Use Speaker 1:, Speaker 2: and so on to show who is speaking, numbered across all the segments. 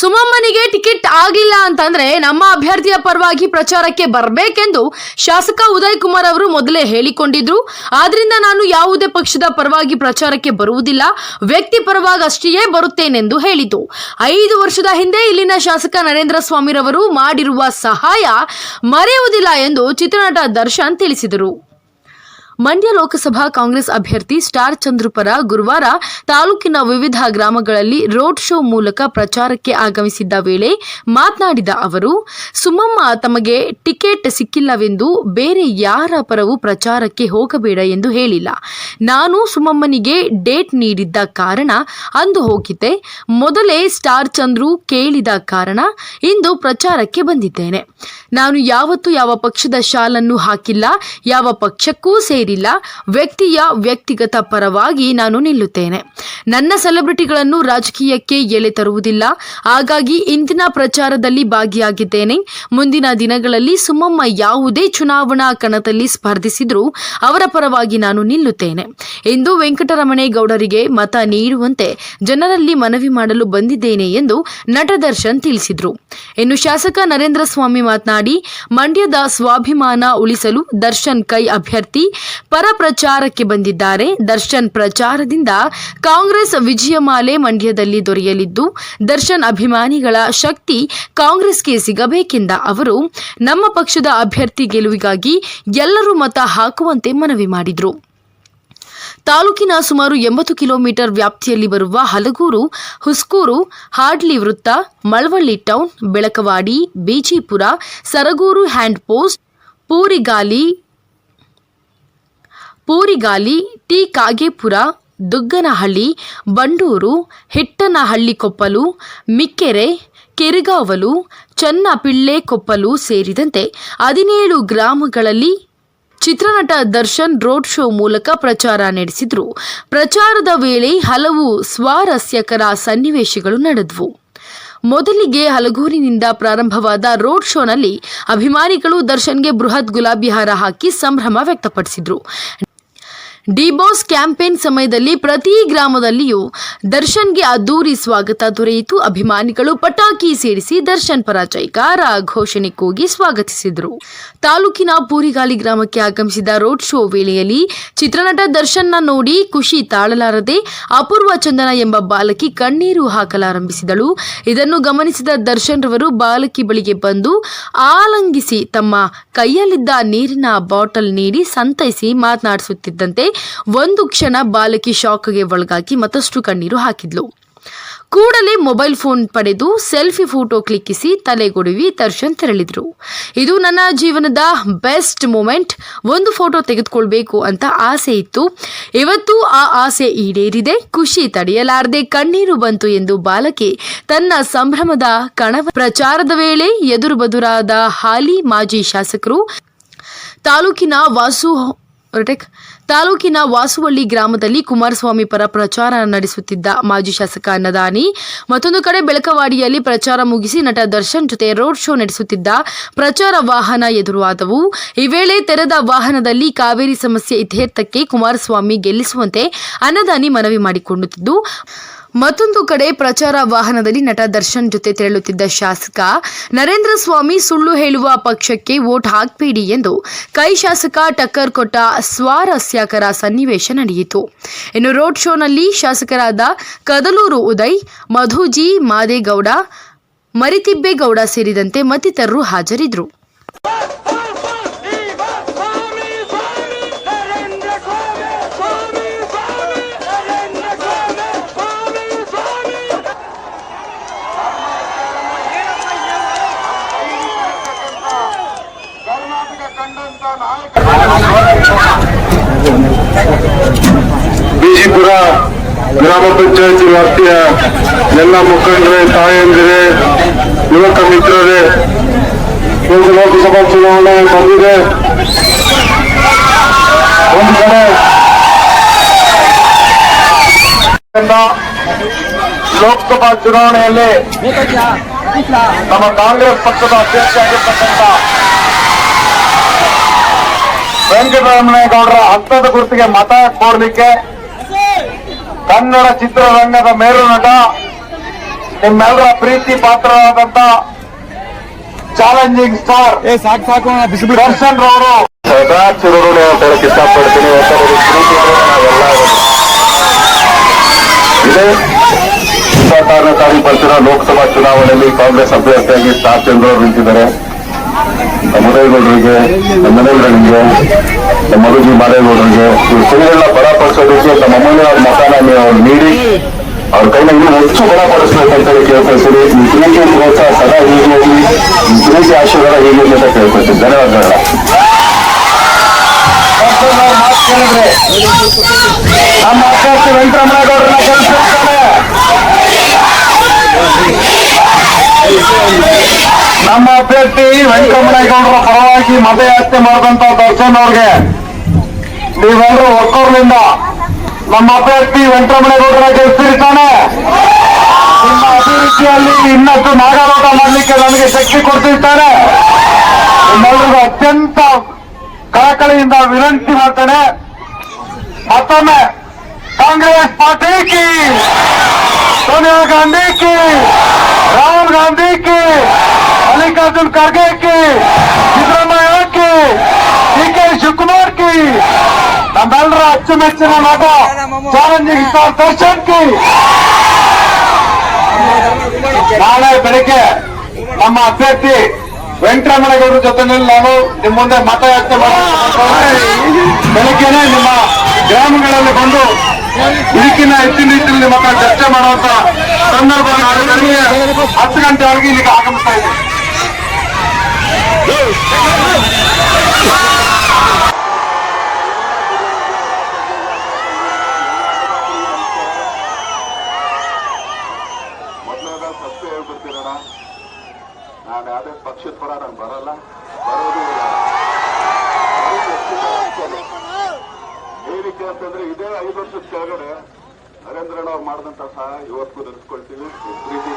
Speaker 1: ಸುಮಮ್ಮನಿಗೆ ticket ಆಗಿಲ್ಲ ಅಂತಂದ್ರೆ ನಮ್ಮ ಅಭ್ಯರ್ಥಿಯ ಪರವಾಗಿ ಪ್ರಚಾರಕ್ಕೆ ಬರಬೇಕೆಂದು ಶಾಸಕ ಉದಯ್ ಕುಮಾರ್ ಅವರು ಮೊದಲೇ ಹೇಳಿಕೊಂಡಿದ್ರು. ಆದ್ರಿಂದ ನಾನು ಯಾವುದೇ ಪಕ್ಷದ ಪರವಾಗಿ ಪ್ರಚಾರಕ್ಕೆ ಬರುವುದಿಲ್ಲ. ವ್ಯಕ್ತಿ ಪರವಾಗಿ ಅಷ್ಟೇ ಬರುತ್ತೇನೆಂದು ಹೇಳಿತು. ಐದು ವರ್ಷದ ಹಿಂದೆ ಇಲ್ಲಿನ ಶಾಸಕ ನರೇಂದ್ರ ಸ್ವಾಮಿರವರು ಮಾಡಿರುವ ಸಹಾಯ ಮರೆಯುವುದಿಲ್ಲ ಎಂದು ಚಿತ್ರನಟ ದರ್ಶನ್ ತಿಳಿಸಿದರು. ಮಂಡ್ಯ ಲೋಕಸಭಾ ಕಾಂಗ್ರೆಸ್ ಅಭ್ಯರ್ಥಿ ಸ್ಟಾರ್ ಚಂದ್ರು ಪರ ಗುರುವಾರ ತಾಲೂಕಿನ ವಿವಿಧ ಗ್ರಾಮಗಳಲ್ಲಿ ರೋಡ್ ಶೋ ಮೂಲಕ ಪ್ರಚಾರಕ್ಕೆ ಆಗಮಿಸಿದ್ದ ವೇಳೆ ಮಾತನಾಡಿದ ಅವರು, ಸುಮಮ್ಮ ತಮಗೆ ಟಿಕೆಟ್ ಸಿಕ್ಕಿಲ್ಲವೆಂದು ಬೇರೆ ಯಾರ ಪರವೂ ಪ್ರಚಾರಕ್ಕೆ ಹೋಗಬೇಡ ಎಂದು ಹೇಳಿಲ್ಲ. ನಾನು ಸುಮಮ್ಮನಿಗೆ ಡೇಟ್ ನೀಡಿದ್ದ ಕಾರಣ ಅಂದು ಹೋಗಿದ್ದೆ. ಮೊದಲೇ ಸ್ಟಾರ್ ಚಂದ್ರು ಕೇಳಿದ ಕಾರಣ ಇಂದು ಪ್ರಚಾರಕ್ಕೆ ಬಂದಿದ್ದೇನೆ. ನಾನು ಯಾವತ್ತೂ ಯಾವ ಪಕ್ಷದ ಶಾಲನ್ನು ಹಾಕಿಲ್ಲ, ಯಾವ ಪಕ್ಷಕ್ಕೂ ಸೇರಿಲ್ಲ ವ್ಯಕ್ತಿಯ ವ್ಯಕ್ತಿಗತ ಪರವಾಗಿ ನಾನು ನಿಲ್ಲುತ್ತೇನೆ. ನನ್ನ ಸೆಲೆಬ್ರಿಟಿಗಳನ್ನು ರಾಜಕೀಯಕ್ಕೆ ಎಳೆ ತರುವುದಿಲ್ಲ. ಹಾಗಾಗಿ ಇಂದಿನ ಪ್ರಚಾರದಲ್ಲಿ ಭಾಗಿಯಾಗಿದ್ದೇನೆ. ಮುಂದಿನ ದಿನಗಳಲ್ಲಿ ಸುಮಮ್ಮ ಯಾವುದೇ ಚುನಾವಣಾ ಕಣದಲ್ಲಿ ಸ್ಪರ್ಧಿಸಿದರೂ ಅವರ ಪರವಾಗಿ ನಾನು ನಿಲ್ಲುತ್ತೇನೆ. ಎಂದು ವೆಂಕಟರಮಣೇಗೌಡರಿಗೆ ಮತ ನೀಡುವಂತೆ ಜನರಲ್ಲಿ ಮನವಿ ಮಾಡಲು ಬಂದಿದ್ದೇನೆ ಎಂದು ನಟ ದರ್ಶನ್ ತಿಳಿಸಿದರು. ಇನ್ನು ಶಾಸಕ ನರೇಂದ್ರ ಸ್ವಾಮಿ ಮಾತನಾಡಿ, ಮಂಡ್ಯದ ಸ್ವಾಭಿಮಾನ ಉಳಿಸಲು ದರ್ಶನ್ ಕೈ ಅಭ್ಯರ್ಥಿ ಪರ ಪ್ರಚಾರಕ್ಕೆ ಬಂದಿದ್ದಾರೆ. ದರ್ಶನ್ ಪ್ರಚಾರದಿಂದ ಕಾಂಗ್ರೆಸ್ ವಿಜಯಮಾಲೆ ಮಂಡ್ಯದಲ್ಲಿ ದೊರೆಯಲಿದ್ದು, ದರ್ಶನ್ ಅಭಿಮಾನಿಗಳ ಶಕ್ತಿ ಕಾಂಗ್ರೆಸ್ಗೆ ಸಿಗಬೇಕೆಂದ ಅವರು ನಮ್ಮ ಪಕ್ಷದ ಅಭ್ಯರ್ಥಿ ಗೆಲುವಿಗಾಗಿ ಎಲ್ಲರೂ ಮತ ಹಾಕುವಂತೆ ಮನವಿ ಮಾಡಿದರು. ತಾಲೂಕಿನ ಸುಮಾರು ಎಂಬತ್ತು ಕಿಲೋಮೀಟರ್ ವ್ಯಾಪ್ತಿಯಲ್ಲಿ ಬರುವ ಹಲಗೂರು, ಹುಸ್ಕೂರು, ಹಾಡ್ಲಿ ವೃತ್ತ, Malavalli town, Belakavadi Bijipura Saragur hand post, Poorigali Poorigali, T Kagepura, Dugganahalli, Bandur, Hittanahalli Koppalu, Mikkere, Kerigavalu, Channapille Koppalu ಸೇರಿದಂತೆ ಹದಿನೇಳು ಗ್ರಾಮಗಳಲ್ಲಿ ಚಿತ್ರನಟ ದರ್ಶನ್ ರೋಡ್ ಶೋ ಮೂಲಕ ಪ್ರಚಾರ ನಡೆಸಿದ್ರು. ಪ್ರಚಾರದ ವೇಳೆ ಹಲವು ಸ್ವಾರಸ್ಯಕರ ಸನ್ನಿವೇಶಗಳು ನಡೆದವು. ಮೊದಲಿಗೆ ಹಲಗೂರಿನಿಂದ ಪ್ರಾರಂಭವಾದ ರೋಡ್ ಶೋನಲ್ಲಿ ಅಭಿಮಾನಿಗಳು ದರ್ಶನ್ಗೆ ಬೃಹತ್ ಗುಲಾಬಿ ಹಾರ ಹಾಕಿ ಸಂಭ್ರಮ ವ್ಯಕ್ತಪಡಿಸಿದ್ರು. ಡಿಬಾಸ್ ಕ್ಯಾಂಪೇನ್ ಸಮಯದಲ್ಲಿ ಪ್ರತಿ ಗ್ರಾಮದಲ್ಲಿಯೂ ದರ್ಶನ್ಗೆ ಅದ್ದೂರಿ ಸ್ವಾಗತ ದೊರೆಯಿತು. ಅಭಿಮಾನಿಗಳು ಪಟಾಕಿ ಸೇರಿಸಿ ದರ್ಶನ್ ಪರ ಜೈಕಾರ ಘೋಷಣೆ ಕೂಗಿ ಸ್ವಾಗತಿಸಿದರು. ತಾಲೂಕಿನ ಪೂರಿಗಾಲಿ ಗ್ರಾಮಕ್ಕೆ ಆಗಮಿಸಿದ ರೋಡ್ ಶೋ ವೇಳೆಯಲ್ಲಿ ಚಿತ್ರನಟ ದರ್ಶನ್ನ ನೋಡಿ ಖುಷಿ ತಾಳಲಾರದೆ ಅಪೂರ್ವ ಚಂದನ ಎಂಬ ಬಾಲಕಿ ಕಣ್ಣೀರು ಹಾಕಲಾರಂಭಿಸಿದಳು. ಇದನ್ನು ಗಮನಿಸಿದ ದರ್ಶನ್ ರವರು ಬಾಲಕಿ ಬಳಿಗೆ ಬಂದು ಆಲಂಗಿಸಿ ತಮ್ಮ ಕೈಯಲ್ಲಿದ್ದ ನೀರಿನ ಬಾಟಲ್ ನೀಡಿ ಸಂತೈಸಿ ಮಾತನಾಡಿಸುತ್ತಿದ್ದಂತೆ ಒಂದು ಕ್ಷಣ ಬಾಲಕಿ ಶಾಕ್ಗೆ ಒಳಗಾಗಿ ಮತ್ತಷ್ಟು ಕಣ್ಣೀರು ಹಾಕಿದ್ಲು. ಕೂಡಲೇ ಮೊಬೈಲ್ ಫೋನ್ ಪಡೆದು ಸೆಲ್ಫಿ ಫೋಟೋ ಕ್ಲಿಕ್ಕಿಸಿ ತಲೆಗೊಡುವಿ ದರ್ಶನ್ ತೆರಳಿದ್ರು. ಇದು ನನ್ನ ಜೀವನದ ಬೆಸ್ಟ್ ಮೂಮೆಂಟ್. ಒಂದು ಫೋಟೋ ತೆಗೆದುಕೊಳ್ಬೇಕು ಅಂತ ಆಸೆ ಇತ್ತು. ಇವತ್ತು ಆ ಆಸೆ ಈಡೇರಿದೆ. ಖುಷಿ ತಡೆಯಲಾರದೆ ಕಣ್ಣೀರು ಬಂತು ಎಂದು ಬಾಲಕಿ ತನ್ನ ಸಂಭ್ರಮದ ಕಣ ಪ್ರಚಾರದ ವೇಳೆ ಎದುರು ಬದುರಾದ ಹಾಲಿ ಮಾಜಿ ಶಾಸಕರು ತಾಲೂಕಿನ ವಾಸು ತಾಲೂಕಿನ ವಾಸುವಳ್ಳಿ ಗ್ರಾಮದಲ್ಲಿ ಕುಮಾರಸ್ವಾಮಿ ಪರ ಪ್ರಚಾರ ನಡೆಸುತ್ತಿದ್ದ ಮಾಜಿ ಶಾಸಕ ಅನ್ನದಾನಿ ಮತ್ತೊಂದು ಕಡೆ ಬೆಳಕವಾಡಿಯಲ್ಲಿ ಪ್ರಚಾರ ಮುಗಿಸಿ ನಟ ದರ್ಶನ್ ಜೊತೆ ರೋಡ್ ಶೋ ನಡೆಸುತ್ತಿದ್ದ ಪ್ರಚಾರ ವಾಹನ ಎದುರಾದವು ಈ ವೇಳೆ ತೆರೆದ ವಾಹನದಲ್ಲಿ ಕಾವೇರಿ ಸಮಸ್ಯೆ ಇತ್ಯರ್ಥಕ್ಕೆ ಕುಮಾರಸ್ವಾಮಿ ಗೆಲ್ಲಿಸುವಂತೆ ಅನ್ನದಾನಿ ಮನವಿ ಮಾಡಿಕೊಳ್ಳುತ್ತಿದ್ದು ಮತ್ತೊಂದು ಕಡೆ ಪ್ರಚಾರ ವಾಹನದಲ್ಲಿ ನಟ ದರ್ಶನ್ ಜೊತೆ ತೆರಳುತ್ತಿದ್ದ ಶಾಸಕ ನರೇಂದ್ರ ಸ್ವಾಮಿ ಸುಳ್ಳು ಹೇಳುವ ಪಕ್ಷಕ್ಕೆ ವೋಟ್ ಹಾಕಬೇಡಿ ಎಂದು ಕೈ ಶಾಸಕ ಟಕ್ಕರ್ ಕೊಟ್ಟ ಸ್ವಾರಸ್ಯಕರ ಸನ್ನಿವೇಶ ನಡೆಯಿತು. ಇನ್ನು ರೋಡ್ ಶೋನಲ್ಲಿ ಶಾಸಕರಾದ ಕದಲೂರು ಉದಯ್, ಮಧುಜಿ ಮಾದೇಗೌಡ, ಮರಿತಿಬ್ಬೇಗೌಡ ಸೇರಿದಂತೆ ಮತ್ತಿತರರು ಹಾಜರಿದ್ದರು.
Speaker 2: ಬಿಜಿಪುರ ಗ್ರಾಮ ಪಂಚಾಯತಿ ವ್ಯಾಪ್ತಿಯ ಎಲ್ಲ ಮುಖಂಡರೇ, ತಾಯಂದಿರೇ, ಯುವಕ ಮಿತ್ರರೇ ಒಂದು ಲೋಕಸಭಾ ಚುನಾವಣೆ ಬಂದಿದೆ. ಒಂದು ಕಡೆ ಲೋಕಸಭಾ ಚುನಾವಣೆಯಲ್ಲಿ ನಮ್ಮ ಕಾಂಗ್ರೆಸ್ ಪಕ್ಷದ ಅಧ್ಯಕ್ಷರಾಗಿರ್ತಕ್ಕಂಥ ವೆಂಕಟರಮಣೇಗೌಡರ ಹಸ್ತದ ಗುರುತಿಗೆ ಮತ ಕೋರ್ಲಿಕ್ಕೆ ಕನ್ನಡ ಚಿತ್ರರಂಗದ ಮೇರು ನಟ ನಿಮ್ಮೆಲ್ಲರ ಪ್ರೀತಿ ಪಾತ್ರರಾದಂತ ಚಾಲೆಂಜಿಂಗ್ ಸ್ಟಾರ್
Speaker 3: ಏ ಸಾಕು ಸಾಕು ಬಿಸಿಲು
Speaker 2: ದರ್ಶನ್ ರವರು. ಸದಾ ಚಿರುರುಣಿ ಅಂತ ಹೇಳಕ್ ಇಷ್ಟಪಡ್ತೀನಿ ಇದೇ ಇಪ್ಪತ್ತಾರನೇ ತಾರೀಕು ಬರ್ತಿರೋ ಲೋಕಸಭಾ ಚುನಾವಣೆಯಲ್ಲಿ ಕಾಂಗ್ರೆಸ್ ಅಭ್ಯರ್ಥಿಯಾಗಿ ಸ್ಟಾರ್ ಚಂದ್ರ ಅವರು ನಿಂತಿದ್ದಾರೆ. ಮುದೇಗೌಡರಿಗೆ ನಮ್ಮ ಮಧುಜಿ ಮಾದೇಗೌಡರಿಗೆ ಇವ್ರ ಕೈಗಳನ್ನ ಬಲಪಡಿಸೋದಕ್ಕೆ ನಮ್ಮ ಅಮೂಲ್ಯವಾದ ಮತನ ನೀವು ನೀಡಿ, ಅವ್ರ ಕೈನ ಇನ್ನೂ ಹೆಚ್ಚು ಬಲಪಡಿಸ್ಬೇಕು ಅಂತ ಹೇಳಿ ಕೇಳ್ಕೊಳ್ತೀರಿ ಈ ಪ್ರೀತಿ ಪ್ರೋತ್ಸಾಹ ಸದಾ ಹೀಗೆ ಇರಲಿ ಈ ಪ್ರೀತಿ ಆಶೀರ್ವಾದ ಹೀಗೆ ಅಂತ ಕೇಳ್ಕೊಳ್ತೀನಿ ಧನ್ಯವಾದಗಳ. ನಮ್ಮ ಅಭ್ಯರ್ಥಿ ವೆಂಕಟರಮಣಗೌಡರನ್ನ ಗೆಲ್ಲಿಸಿರ್ತಾರೆ ನಮ್ಮ ಅಭ್ಯರ್ಥಿ ವೆಂಕಟರಮಣೇಗೌಡರ ಪರವಾಗಿ ಮತಯಾಚನೆ ಮಾಡಿದಂತ ದರ್ಶನ್ ಅವ್ರಿಗೆ ನೀವೆಲ್ಲರೂ ಒಕ್ಕೋರ್ಲಿಂದ ನಮ್ಮ ಅಭ್ಯರ್ಥಿ ವೆಂಕಟರಮಣೇಗೌಡರ ಗೆಲ್ಸಿರ್ತಾನೆ ನಿಮ್ಮ ಅಭಿವೃದ್ಧಿಯಲ್ಲಿ ಇನ್ನಷ್ಟು ನಾಗಾರೋಟ ಮಾಡಲಿಕ್ಕೆ ನನಗೆ ಶಕ್ತಿ ಕೊಡ್ತಿರ್ತಾನೆ ನಿಮ್ಮೆಲ್ಲರಿಗೂ ಅತ್ಯಂತ ಕಳಕಳಿಯಿಂದ ವಿನಂತಿ ಮಾಡ್ತೇನೆ. ಮತ್ತೊಮ್ಮೆ ಕಾಂಗ್ರೆಸ್ ಪಾರ್ಟಿ ಕಿ. ಸೋನಿಯಾ ಗಾಂಧಿ ಕಿ. ರಾಹುಲ್ ಗಾಂಧಿ ಕಿ. ಮಲ್ಲಿಕಾರ್ಜುನ್ ಖರ್ಗೆ ಕಿ, ಸಿದ್ದರಾಮಯ್ಯ ಕಿ ಡಿ ಕೆ ಶಿವಕುಮಾರ್ ಕಿ ನಮ್ಮೆಲ್ಲರ ಅಚ್ಚುಮೆಚ್ಚಿನ ನಟ ಚಾಲೆಂಜಿಂಗ್ ಸ್ಟಾರ್ ದರ್ಶನ್ ಕಿ. ನಾಳೆ ಬೆಳಿಗ್ಗೆ ನಮ್ಮ ಅಭ್ಯರ್ಥಿ ವೆಂಕಟರಮಣಗೌಡರ ಜೊತೆನಲ್ಲಿ ನಾನು ನಿಮ್ಮ ಮುಂದೆ ಮತಯಾಚನೆ ಬೆಳಗ್ಗೆನೆ ನಿಮ್ಮ ಗ್ರಾಮಗಳಲ್ಲಿ ಬಂದು ಇದಕ್ಕಿಂತ ಹೆಚ್ಚಿನ ರೀತಿಯಲ್ಲಿ ನಿಮ್ಮ ಚರ್ಚೆ ಮಾಡುವಂತ ಸಂದರ್ಭ ಹತ್ತು ಗಂಟೆ ಗಂಟೆವರೆಗೆ ಇಲ್ಲಿಗೆ ಆಗಮಿಸ್ತಾ ಇದೆ
Speaker 4: ಮೊದಲಾಗ ಸತ್ಯ ಹೇಳ್ಬಿಡ್ತೀರಣ ನಾನು ಯಾವುದೇ ಪಕ್ಷದ ನಾನು ಬರಲ್ಲ ಬರೋದು. ಏನಕ್ಕೆ ಅಂತಂದ್ರೆ ಇದೇ ಐದು ವರ್ಷದ ಕೆಳಗಡೆ ನರೇಂದ್ರಣ್ಣ ಅವ್ರು ಮಾಡಿದಂತ ಸಹ ಇವತ್ತು ನೆನೆಸ್ಕೊಳ್ತೀವಿ ಪ್ರೀತಿ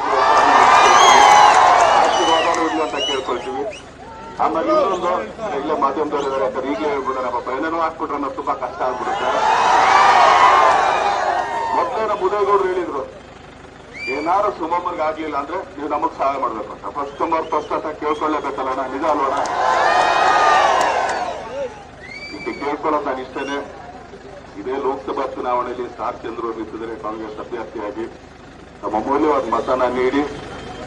Speaker 4: ಅಂತ ಕೇಳ್ಕೊಳ್ತೀವಿ ಆಮೇಲೆ ಇನ್ನೊಂದು ಇಲ್ಲೇ ಮಾಧ್ಯಮದವ್ರು ಇದ್ದಾರೆ ಸರ್ ಹೇಳ್ಬಿಟ್ರೆ ನಮ್ಮ ಏನೇನೋ ಹಾಕ್ಬಿಟ್ರೆ ನಾವು ತುಂಬಾ ಕಷ್ಟ ಆಗ್ಬಿಡುತ್ತೆ. ಮೊದಲೇ ನಮ್ಮ ಉದಯಗೌಡರು ಹೇಳಿದ್ರು ಏನಾರು ಸುಮಮ್ಮರ್ಗೆ ಆಗ್ಲಿಲ್ಲ ಅಂದ್ರೆ ನೀವು ನಮಗ್ ಸಹಾಯ ಮಾಡ್ಬೇಕು ಅಂತ. ಫಸ್ಟ್ ಮಾರ್ ಫಸ್ಟ್ ಅಂತ ಕೇಳ್ಕೊಳ್ಳೇಬೇಕಲ್ಲ ನಾ ನಿಜ ಅಲ್ವಣ ಇದು ಕೇಳ್ಕೊಳ್ಳೋದು ನಾನು ಇಷ್ಟೇನೆ ಇದೇ ಲೋಕಸಭಾ ಚುನಾವಣೆಯಲ್ಲಿ ಸ್ಟಾರ್ ಚಂದ್ರ ನಿಂತಿದ್ದಾರೆ ಕಾಂಗ್ರೆಸ್ ಅಭ್ಯರ್ಥಿಯಾಗಿ. ನಮ್ಮ ಅಮೂಲ್ಯವಾದ ಮತನ ನೀಡಿ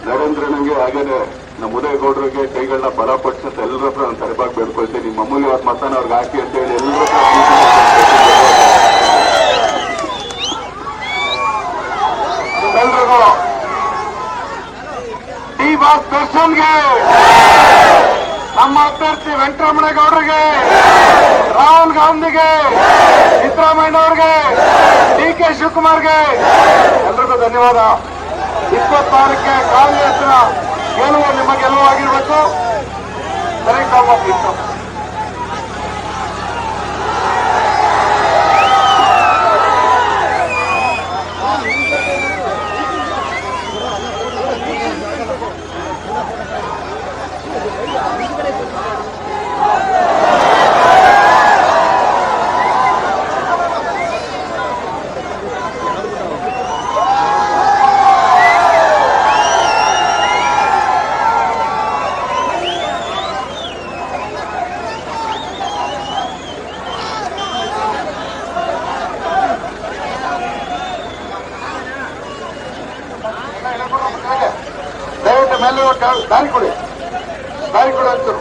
Speaker 4: ನರೇಂದ್ರನಿಗೆ ಹಾಗೇನೆ, ನಮ್ಮ ಉದಯಗೌಡರಿಗೆ ಕೈಗಳನ್ನ ಬಲಪಡಿಸಂತ ಎಲ್ಲರ ಹತ್ರ ನಾನು ತರಬಾಗಿ ಬೇಡ್ಕೊಳ್ತೀನಿ. ನಿಮ್ಮ ಅಮೂಲ್ಯವಾದ ಮತನ ಅವ್ರಿಗೆ ಹಾಕಿ ಅಂತ ಹೇಳಿ ಎಲ್ಲರ ಹತ್ರ ಡಿ ಬಾಸ್ ದರ್ಶನ್ಗೆ ನಮ್ಮ ಅಭ್ಯರ್ಥಿ ವೆಂಕಟರಮಣೇಗೌಡರಿಗೆ, ರಾಹುಲ್ ಗಾಂಧಿಗೆ, ಸಿದ್ದರಾಮಯ್ಯನವ್ರಿಗೆ, ಡಿ ಕೆ ಶಿವಕುಮಾರ್ಗೆ, ಎಲ್ರಿಗೂ ಧನ್ಯವಾದ. ಇಪ್ಪತ್ತಾರಕ್ಕೆ ಕಾಂಗ್ರೆಸ್ನ ಗೆಲುವು ನಿಮ್ಮ ಗೆಲುವಾಗಿರಬೇಕು ಸರಿ ಕಾಮ দাঁড়ি করে দাঁড়ি করে একজন